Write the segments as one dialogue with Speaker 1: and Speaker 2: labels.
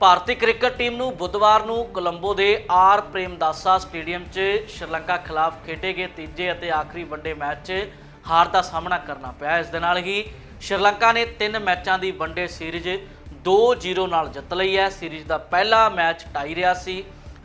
Speaker 1: ਭਾਰਤੀ cricket team ਨੂੰ ਬੁੱਧਵਾਰ ਨੂੰ ਕੋਲੰਬੋ ਦੇ ਆਰ ਪ੍ਰੇਮਦਾਸਾ ਸਟੇਡੀਅਮ 'ਚ ਸ਼੍ਰੀਲੰਕਾ ਖਿਲਾਫ ਖੇਡੇ ਗਏ ਤੀਜੇ ਅਤੇ ਆਖਰੀ ਵਨਡੇ ਮੈਚ 'ਚ ਹਾਰ ਦਾ ਸਾਹਮਣਾ ਕਰਨਾ ਪਿਆ। ਇਸ ਦੇ ਨਾਲ ਹੀ ਸ਼੍ਰੀਲੰਕਾ ਨੇ ਤਿੰਨ ਮੈਚਾਂ ਦੀ ਵਨਡੇ ਸੀਰੀਜ਼ 2-0 ਨਾਲ ਜਿੱਤ ਲਈ ਹੈ। ਸੀਰੀਜ਼ ਦਾ ਪਹਿਲਾ ਮੈਚ ਟਾਈ ਰਿਹਾ ਸੀ।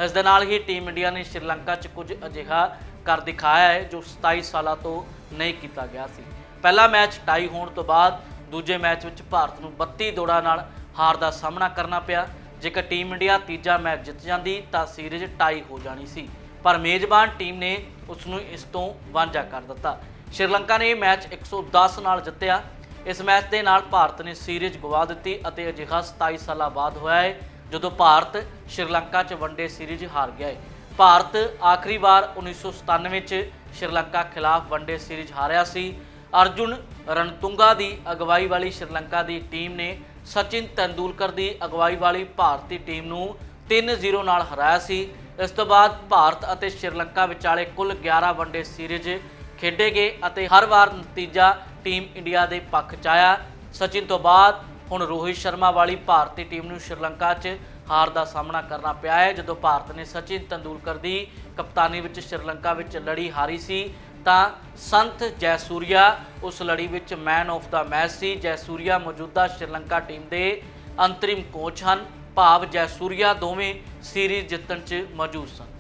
Speaker 1: ਇਸ ਦੇ ਨਾਲ ਹੀ ਟੀਮ ਇੰਡੀਆ ਨੇ ਸ਼੍ਰੀਲੰਕਾ 'ਚ ਕੁਝ ਅਜਿਹਾ ਕਰ ਦਿਖਾਇਆ ਹੈ ਜੋ 27 ਸਾਲਾਂ ਤੋਂ ਨਹੀਂ ਕੀਤਾ ਗਿਆ ਸੀ। ਪਹਿਲਾ ਮੈਚ ਟਾਈ ਹੋਣ ਤੋਂ ਬਾਅਦ ਦੂਜੇ ਮੈਚ ਵਿੱਚ ਭਾਰਤ ਨੂੰ 32 ਦੌੜਾਂ ਨਾਲ ਹਾਰ ਦਾ ਸਾਹਮਣਾ ਕਰਨਾ ਪਿਆ। ਜੇਕਰ ਟੀਮ ਇੰਡੀਆ ਤੀਜਾ ਮੈਚ ਜਿੱਤ ਜਾਂਦੀ ਤਾਂ ਸੀਰੀਜ਼ ਟਾਈ ਹੋ ਜਾਣੀ ਸੀ। ਪਰ ਮੇਜ਼ਬਾਨ ਟੀਮ ਨੇ ਉਸ ਨੂੰ ਇਸ ਤੋਂ ਵਾਂਝਾ ਕਰ ਦਿੱਤਾ। ਸ਼੍ਰੀਲੰਕਾ ਨੇ ਇਹ ਮੈਚ 110 ਨਾਲ ਜਿੱਤਿਆ। ਇਸ ਮੈਚ ਦੇ ਨਾਲ ਭਾਰਤ ਨੇ ਸੀਰੀਜ਼ ਗਵਾ ਦਿੱਤੀ ਅਤੇ ਅਜਿਹਾ 27 ਸਾਲਾਂ ਬਾਅਦ ਹੋਇਆ ਹੈ, ਜਦੋਂ ਭਾਰਤ ਸ਼੍ਰੀਲੰਕਾ 'ਚ ਵਨਡੇ ਸੀਰੀਜ਼ ਹਾਰ ਗਿਆ ਹੈ। ਭਾਰਤ ਆਖਰੀ ਵਾਰ 1997 'ਚ ਸ਼੍ਰੀਲੰਕਾ ਖਿਲਾਫ ਵਨਡੇ ਸੀਰੀਜ਼ ਹਾਰਿਆ ਸੀ। ਅਰਜੁਨ ਰਣਤੁੰਗਾ ਦੀ ਅਗਵਾਈ ਵਾਲੀ ਸ਼੍ਰੀਲੰਕਾ ਦੀ ਟੀਮ ਨੇ ਸਚਿਨ ਤੈਂਦੂਲਕਰ ਦੀ ਅਗਵਾਈ ਵਾਲੀ ਭਾਰਤੀ ਟੀਮ ਨੂੰ 3-0 ਨਾਲ ਹਰਾਇਆ ਸੀ। ਇਸ ਤੋਂ ਬਾਅਦ ਭਾਰਤ ਅਤੇ ਸ਼੍ਰੀਲੰਕਾ ਵਿਚਾਲੇ ਕੁੱਲ 11 ਵਨਡੇ ਸੀਰੀਜ਼ ਖੇਡੇ ਗਏ ਅਤੇ ਹਰ ਵਾਰ ਨਤੀਜਾ ਟੀਮ ਇੰਡੀਆ ਦੇ ਪੱਖ 'ਚ ਆਇਆ। ਸਚਿਨ ਤੋਂ ਬਾਅਦ ਹੁਣ ਰੋਹਿਤ ਸ਼ਰਮਾ ਵਾਲੀ ਭਾਰਤੀ ਟੀਮ ਨੂੰ ਸ਼੍ਰੀਲੰਕਾ 'ਚ ਹਾਰ ਦਾ ਸਾਹਮਣਾ ਕਰਨਾ ਪਿਆ ਹੈ, ਜਦੋਂ ਭਾਰਤ ਨੇ ਸਚਿਨ ਤੰਦੂਲਕਰ ਦੀ ਕਪਤਾਨੀ ਵਿੱਚ ਸ਼੍ਰੀਲੰਕਾ ਵਿੱਚ ਲੜੀ ਹਾਰੀ ਸੀ। ਤਾਂ ਸੰਤ ਜੈਸੂਰੀਆ, ਉਸ ਲੜੀ ਵਿੱਚ ਮੈਨ ਆਫ ਦਾ ਮੈਚ ਸੀ। ਜੈਸੂਰੀਆ ਮੌਜੂਦਾ ਸ਼੍ਰੀਲੰਕਾ ਟੀਮ ਦੇ ਅੰਤਰਿਮ ਕੋਚ ਹਨ। ਭਾਵ ਜੈਸੂਰੀਆ ਦੋਵੇਂ ਸੀਰੀਜ਼ ਜਿੱਤਣ 'ਚ ਮੌਜੂਦ ਸਨ।